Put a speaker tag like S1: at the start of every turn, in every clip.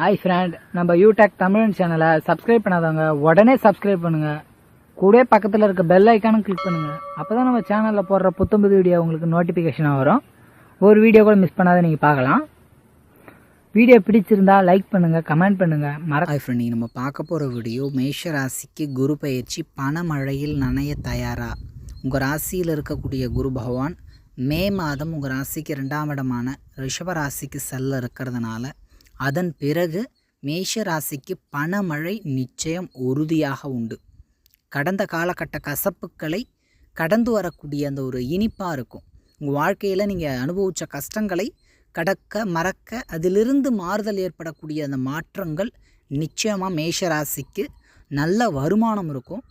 S1: Hi friend நம்ம யூடெக் தமிழன் சேனலை சப்ஸ்கிரைப் பண்ணாதவங்க உடனே சப்ஸ்கிரைப் பண்ணுங்க. கூட பக்கத்தில் இருக்க பெல் ஐக்கானும் கிளிக் பண்ணுங்க. அப்பதான் நம்ம சேனலில் போடுற புத்தம்புது வீடியோ உங்களுக்கு நோட்டிஃபிகேஷனாக வரும். ஒரு வீடியோ கூட மிஸ் பண்ணாத நீங்கள் பார்க்கலாம். வீடியோ பிடிச்சிருந்தா லைக் பண்ணுங்க கமெண்ட் பண்ணுங்க. மற
S2: ஹாய் ஃப்ரெண்ட் நம்ம பார்க்க போகிற வீடியோ மேஷ ராசிக்கு குரு பயிற்சி பணமழையில் நனைய தயாரா? உங்கள் ராசியில் இருக்கக்கூடிய குரு பகவான் மே மாதம் உங்கள் ராசிக்கு ரெண்டாம் இடமான ரிஷப ராசிக்கு செல்ல இருக்கிறதுனால அதன் பிறகு மேஷ ராசிக்கு பணமழை நிச்சயம் உறுதியாக உண்டு. கடந்த காலகட்ட கசப்புக்களை கடந்து வரக்கூடிய அந்த ஒரு இனிப்பாக இருக்கும். உங்கள் வாழ்க்கையில் நீங்கள் அனுபவித்த கஷ்டங்களை கடக்க மறக்க அதிலிருந்து மாறுதல் ஏற்படக்கூடிய அந்த மாற்றங்கள் நிச்சயமாக மேஷராசிக்கு நல்ல வருமானம் இருக்கும்.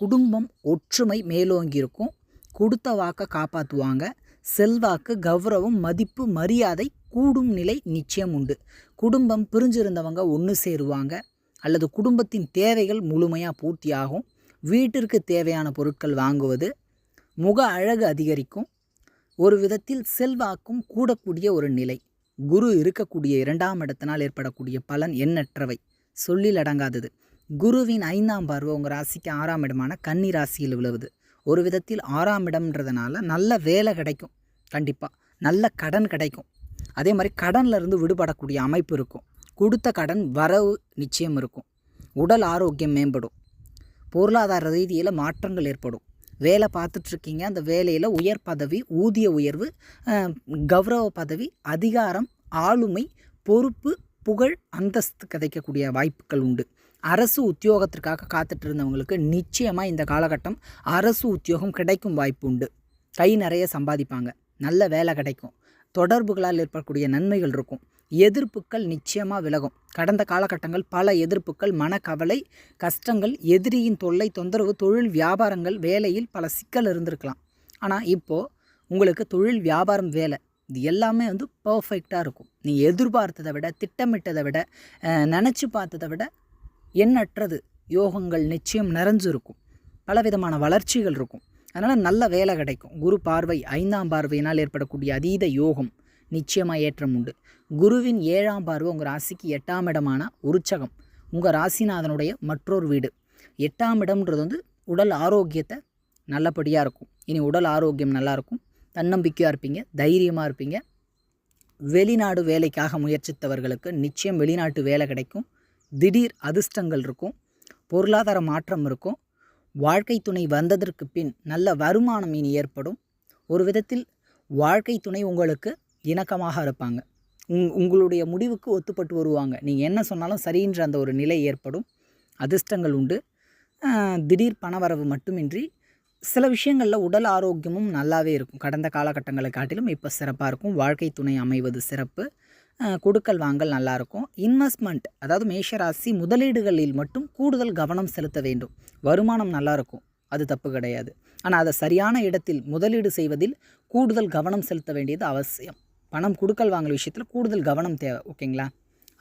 S2: குடும்பம் ஒற்றுமை மேலோங்கி இருக்கும். கொடுத்த வாக்கை காப்பாற்றுவாங்க செல்வாக்கு கௌரவம் மதிப்பு மரியாதை கூடும் நிலை நிச்சயம் உண்டு. குடும்பம் பிரிஞ்சிருந்தவங்க ஒன்று சேருவாங்க. அல்லது குடும்பத்தின் தேவைகள் முழுமையாக பூர்த்தியாகும். வீட்டிற்கு தேவையான பொருட்கள் வாங்குவது முக அழகு அதிகரிக்கும். ஒரு விதத்தில் செல்வாக்கும் கூடக்கூடிய ஒரு நிலை. குரு இருக்கக்கூடிய இரண்டாம் இடத்தினால் ஏற்படக்கூடிய பலன் எண்ணற்றவை. சொல்லில் அடங்காதது. குருவின் ஐந்தாம் பார்வை உங்கள் ராசிக்கு ஆறாம் இடமான கன்னி ராசியில் விழுவுது. ஒரு விதத்தில் ஆறாம் இடம்ன்றதுனால நல்ல வேலை கிடைக்கும். கண்டிப்பாக நல்ல கடன் கிடைக்கும். அதே மாதிரி கடனில் இருந்து விடுபடக்கூடிய அமைப்பு இருக்கும். கொடுத்த கடன் வரவு நிச்சயம் இருக்கும். உடல் ஆரோக்கியம் மேம்படும். பொருளாதார ரீதியில் மாற்றங்கள் ஏற்படும். வேலை பார்த்துட்ருக்கீங்க அந்த வேலையில் உயர் பதவி ஊதிய உயர்வு கௌரவ பதவி அதிகாரம் ஆளுமை பொறுப்பு புகழ் அந்தஸ்து கிடைக்கக்கூடிய வாய்ப்புகள் உண்டு. அரசு உத்தியோகத்திற்காக காத்துட்டு இருந்தவங்களுக்கு நிச்சயமாக இந்த காலகட்டம் அரசு உத்தியோகம் கிடைக்கும் வாய்ப்பு உண்டு. கை நிறைய சம்பாதிப்பாங்க. நல்ல வேலை கிடைக்கும். தொடர்புகளால் ஏற்படக்கூடிய நன்மைகள் இருக்கும். எதிர்ப்புகள் நிச்சயமாக விலகும். கடந்த காலகட்டங்கள் பல எதிர்ப்புகள் மனக்கவலை கஷ்டங்கள் எதிரியின் தொல்லை தொந்தரவு தொழில் வியாபாரங்கள் வேலையில் பல சிக்கல் இருந்திருக்கலாம். ஆனால் இப்போது உங்களுக்கு தொழில் வியாபாரம் வேலை இது எல்லாமே வந்து பர்ஃபெக்டாக இருக்கும். நீ எதிர்பார்த்ததை விட திட்டமிட்டதை விட நினச்சி பார்த்ததை விட எண்ணற்றது யோகங்கள் நிச்சயம் நிறைஞ்சிருக்கும். பலவிதமான வளர்ச்சிகள் இருக்கும். அதனால் நல்ல வேலை கிடைக்கும். குரு பார்வை ஐந்தாம் பார்வையினால் ஏற்படக்கூடிய அதீத யோகம் நிச்சயமாக ஏற்றம் உண்டு. குருவின் ஏழாம் பார்வை உங்கள் ராசிக்கு எட்டாம் இடமான உருச்சகம் உங்கள் ராசிநாதனுடைய மற்றொரு வீடு. எட்டாம் இடம்ன்றது வந்து உடல் ஆரோக்கியத்தை நல்லபடியாக இருக்கும். இனி உடல் ஆரோக்கியம் நல்லாயிருக்கும் தன்னம்பிக்கையாக இருப்பீங்க தைரியமாக இருப்பீங்க. வெளிநாடு வேலைக்காக முயற்சித்தவர்களுக்கு நிச்சயம் வெளிநாட்டு வேலை கிடைக்கும். திடீர் அதிர்ஷ்டங்கள் இருக்கும். பொருளாதார மாற்றம் இருக்கும். வாழ்க்கை துணை வந்ததற்கு பின் நல்ல வருமானம் இனி ஏற்படும். ஒரு விதத்தில் வாழ்க்கை துணை உங்களுக்கு இணக்கமாக இருப்பாங்க. உங் உங்களுடைய முடிவுக்கு ஒத்துப்பட்டு வருவாங்க. நீங்கள் என்ன சொன்னாலும் சரின்ற அந்த ஒரு நிலை ஏற்படும். அதிர்ஷ்டங்கள் உண்டு. திடீர் பணவரவு மட்டுமின்றி சில விஷயங்களில் உடல் ஆரோக்கியமும் நல்லாவே இருக்கும். கடந்த காலகட்டங்களை காட்டிலும் இப்போ சிறப்பாக இருக்கும். வாழ்க்கை துணை அமைவது சிறப்பு. கொடுக்கல் வாங்கல் நல்லாயிருக்கும் இன்வெஸ்ட்மெண்ட் அதாவது மேஷராசி முதலீடுகளில் மட்டும் கூடுதல் கவனம் செலுத்த வேண்டும். வருமானம் நல்லா இருக்கும் அது தப்பு கிடையாது. ஆனால் அதை சரியான இடத்தில் முதலீடு செய்வதில் கூடுதல் கவனம் செலுத்த வேண்டியது அவசியம். பணம் கொடுக்கல் வாங்கல் விஷயத்தில் கூடுதல் கவனம் தேவை ஓகேங்களா?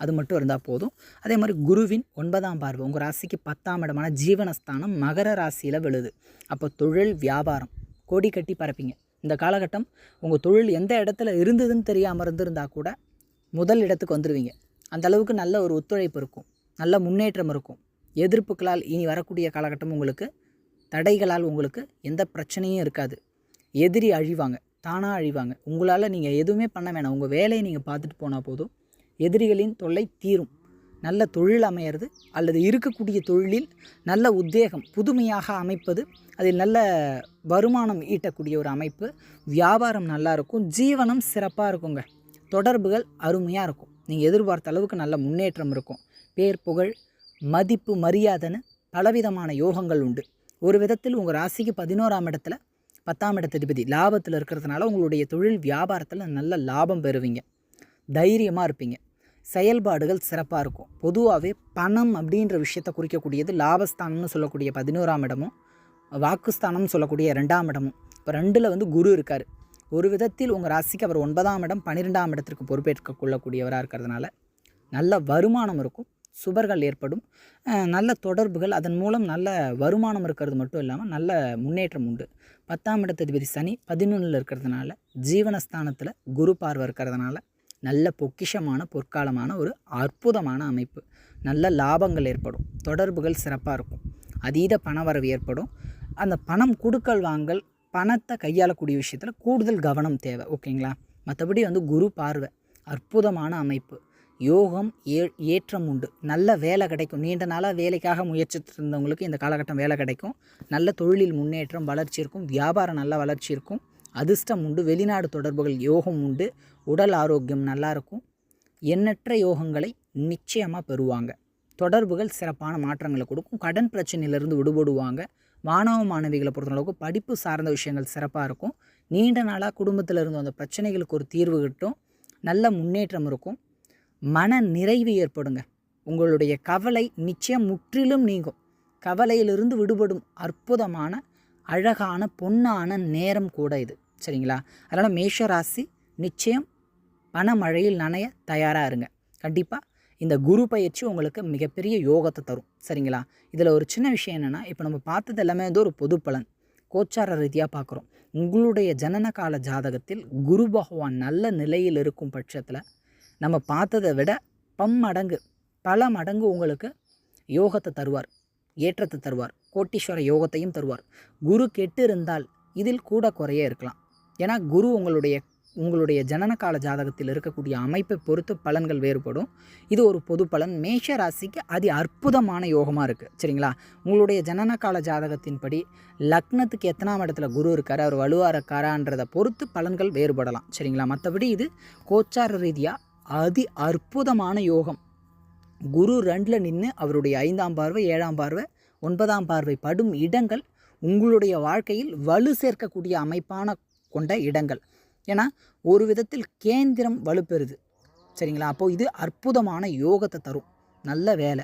S2: அது மட்டும் இருந்தால் போதும். அதே மாதிரி குருவின் ஒன்பதாம் பார்வை உங்கள் ராசிக்கு பத்தாம் இடமான ஜீவனஸ்தானம் மகர ராசியில் விழுது. அப்போ தொழில் வியாபாரம் கொடி கட்டி பரப்பிங்க. இந்த காலகட்டம் உங்கள் தொழில் எந்த இடத்துல இருந்ததுன்னு தெரியாமல் இருந்திருந்தா கூட முதல் இடத்துக்கு வந்துடுவீங்க அந்த அளவுக்கு நல்ல ஒரு ஒத்துழைப்பு இருக்கும். நல்ல முன்னேற்றம் இருக்கும். எதிர்ப்புகளால் இனி வரக்கூடிய காலகட்டம் உங்களுக்கு தடைகளால் உங்களுக்கு எந்த பிரச்சனையும் இருக்காது. எதிரி அழிவாங்க தானாக அழிவாங்க. உங்களால் நீங்கள் எதுவுமே பண்ண வேணாம். உங்கள் வேலையை நீங்கள் பார்த்துட்டு போனால் போதும். எதிரிகளின் தொல்லை தீரும். நல்ல தொழில் அமையிறது அல்லது இருக்கக்கூடிய தொழிலில் நல்ல உத்வேகம் புதுமையாக அமைப்பது அதில் நல்ல வருமானம் ஈட்டக்கூடிய ஒரு அமைப்பு. வியாபாரம் நல்லா இருக்கும். ஜீவனம் சிறப்பாக இருக்குங்க. தொடர்புகள் அருமையாக இருக்கும். நீங்கள் எதிர்பார்த்த அளவுக்கு நல்ல முன்னேற்றம் இருக்கும். பேர் புகழ் மதிப்பு மரியாதைன்னு பலவிதமான யோகங்கள் உண்டு. ஒரு விதத்தில் உங்கள் ராசிக்கு பதினோராம் இடத்துல பத்தாம் இடத்ததிபதி லாபத்தில் இருக்கிறதுனால உங்களுடைய தொழில் வியாபாரத்தில் நல்ல லாபம் பெறுவீங்க. தைரியமாக இருப்பீங்க. செயல்பாடுகள் சிறப்பாக இருக்கும். பொதுவாகவே பணம் அப்படின்ற விஷயத்தை குறிக்கக்கூடியது லாபஸ்தானம்னு சொல்லக்கூடிய பதினோராம் இடமும் வாக்குஸ்தானம்னு சொல்லக்கூடிய ரெண்டாம் இடமும். இப்போ ரெண்டில் வந்து குரு இருக்கார். ஒரு விதத்தில் உங்கள் ராசிக்கு அவர் ஒன்பதாம் இடம் பன்னிரெண்டாம் இடத்திற்கு பொறுப்பேற்க கொள்ளக்கூடியவராக இருக்கிறதுனால நல்ல வருமானம் இருக்கும் சுபர்கள் ஏற்படும். நல்ல தொடர்புகள் அதன் மூலம் நல்ல வருமானம் இருக்கிறது மட்டும் இல்லாமல் நல்ல முன்னேற்றம் உண்டு. பத்தாம் இடத்ததிபதி சனி பதினொன்றில் இருக்கிறதுனால ஜீவனஸ்தானத்தில் குரு பார்வை இருக்கிறதுனால நல்ல பொக்கிஷமான பொற்காலமான ஒரு அற்புதமான அமைப்பு. நல்ல லாபங்கள் ஏற்படும் தொடர்புகள் சிறப்பாக இருக்கும். அதீத பணவரவு ஏற்படும். அந்த பணம் கொடுக்கல் வாங்கல் பணத்தை கையாளக்கூடிய விஷயத்தில் கூடுதல் கவனம் தேவை ஓகேங்களா? மற்றபடி வந்து குரு பார்வை அற்புதமான அமைப்பு. யோகம் ஏ ஏற்றம் உண்டு. நல்ல வேலை கிடைக்கும். நீண்ட நாளாக வேலைக்காக முயற்சித்து இருந்தவங்களுக்கு இந்த காலகட்டம் வேலை கிடைக்கும். நல்ல தொழிலில் முன்னேற்றம் வளர்ச்சி இருக்கும். வியாபாரம் நல்ல வளர்ச்சி இருக்கும். அதிர்ஷ்டம் உண்டு. வெளிநாடு தொடர்புகள் யோகம் உண்டு. உடல் ஆரோக்கியம் நல்லா இருக்கும். எண்ணற்ற யோகங்களை நிச்சயமாக பெறுவாங்க. தொடர்புகள் சிறப்பான மாற்றங்களை கொடுக்கும். கடன் பிரச்சனையிலிருந்து விடுபடுவாங்க. மாணவ மாணவிகளை பொறுத்தளவுக்கு படிப்பு சார்ந்த விஷயங்கள் சிறப்பாக இருக்கும். நீண்ட நாளாக குடும்பத்தில் இருந்து அந்த பிரச்சனைகளுக்கு ஒரு தீர்வு கிட்டும். நல்ல முன்னேற்றம் இருக்கும். மன நிறைவு ஏற்படுங்க. உங்களுடைய கவலை நிச்சயம் முற்றிலும் நீங்கும். கவலையிலிருந்து விடுபடும் அற்புதமான அழகான பொன்னான நேரம் கூட இது. சரிங்களா? அதனால் மேஷ ராசி நிச்சயம் பணமழையில் நனைய தயாராக இருங்க. கண்டிப்பாக இந்த குரு பயிற்சி உங்களுக்கு மிகப்பெரிய யோகத்தை தரும். சரிங்களா? இதில் ஒரு சின்ன விஷயம் என்னென்னா இப்போ நம்ம பார்த்தது எல்லாமே வந்து ஒரு பொது பலன். கோச்சார ரீதியாக பார்க்குறோம். உங்களுடைய ஜனன கால ஜாதகத்தில் குரு பகவான் நல்ல நிலையில் இருக்கும் பட்சத்தில் நம்ம பார்த்ததை விட பம்மடங்கு பல மடங்கு உங்களுக்கு யோகத்தை தருவார் ஏற்றத்தை தருவார் கோட்டீஸ்வர யோகத்தையும் தருவார். குரு கெட்டு இருந்தால் இதில் கூட குறைய இருக்கலாம். ஏன்னா குரு உங்களுடைய உங்களுடைய ஜனனகால ஜாதகத்தில் இருக்கக்கூடிய அமைப்பை பொறுத்து பலன்கள் வேறுபடும். இது ஒரு பொது பலன். மேஷ ராசிக்கு அதி அற்புதமான யோகமாக இருக்குது சரிங்களா? உங்களுடைய ஜனனகால ஜாதகத்தின்படி லக்னத்துக்கு எத்தனாம் இடத்துல குரு இருக்கார் அவர் வலுவாக இருக்காரான்றதை பொறுத்து பலன்கள் வேறுபடலாம். சரிங்களா? மற்றபடி இது கோச்சார ரீதியாக அதி அற்புதமான யோகம். குரு ரெண்டில் நின்று அவருடைய ஐந்தாம் பார்வை ஏழாம் பார்வை ஒன்பதாம் பார்வை படும் இடங்கள் உங்களுடைய வாழ்க்கையில் வலு சேர்க்கக்கூடிய அமைப்பான கொண்ட இடங்கள். ஏன்னா ஒரு விதத்தில் கேந்திரம் வலுப்பெறுது. சரிங்களா? அப்போது இது அற்புதமான யோகத்தை தரும். நல்ல வேலை.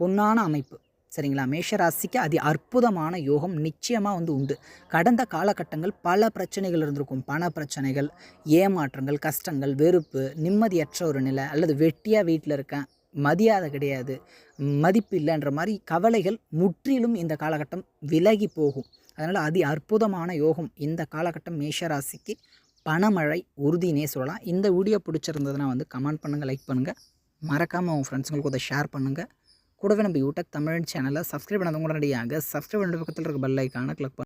S2: பொன்னான அமைப்பு. சரிங்களா? மேஷராசிக்கு அதி அற்புதமான யோகம் நிச்சயமாக வந்து உண்டு. கடந்த காலகட்டங்கள் பல பிரச்சனைகள் இருந்திருக்கும். பண பிரச்சனைகள் ஏமாற்றங்கள் கஷ்டங்கள் வெறுப்பு நிம்மதியற்ற ஒரு நிலை அல்லது வெட்டியாக வீட்டில் இருக்கேன் மதியாதை கிடையாது மதிப்பு இல்லைன்ற மாதிரி கவலைகள் முற்றிலும் இந்த காலகட்டம் விலகி போகும். அதனால் அதி அற்புதமான யோகம் இந்த காலகட்டம் மேஷராசிக்கு பணமழை உறுதினே சொல்லலாம். இந்த வீடியோ பிடிச்சிருந்ததுன்னா வந்து கமெண்ட் பண்ணுங்கள் லைக் பண்ணுங்கள் மறக்காமல் உங்கள் ஃப்ரெண்ட்ஸுங்களுக்கு அதை ஷேர் பண்ணுங்கள் கூடவே நம்ம யூடியூப் தமிழ் சேனலை சப்ஸ்கிரைப் பண்ணாதவங்க உடனடியாக சப்ஸ்கிரைப் பண்ணுற பக்கத்தில் இருக்க பெல் ஐக்கானை கிளிக்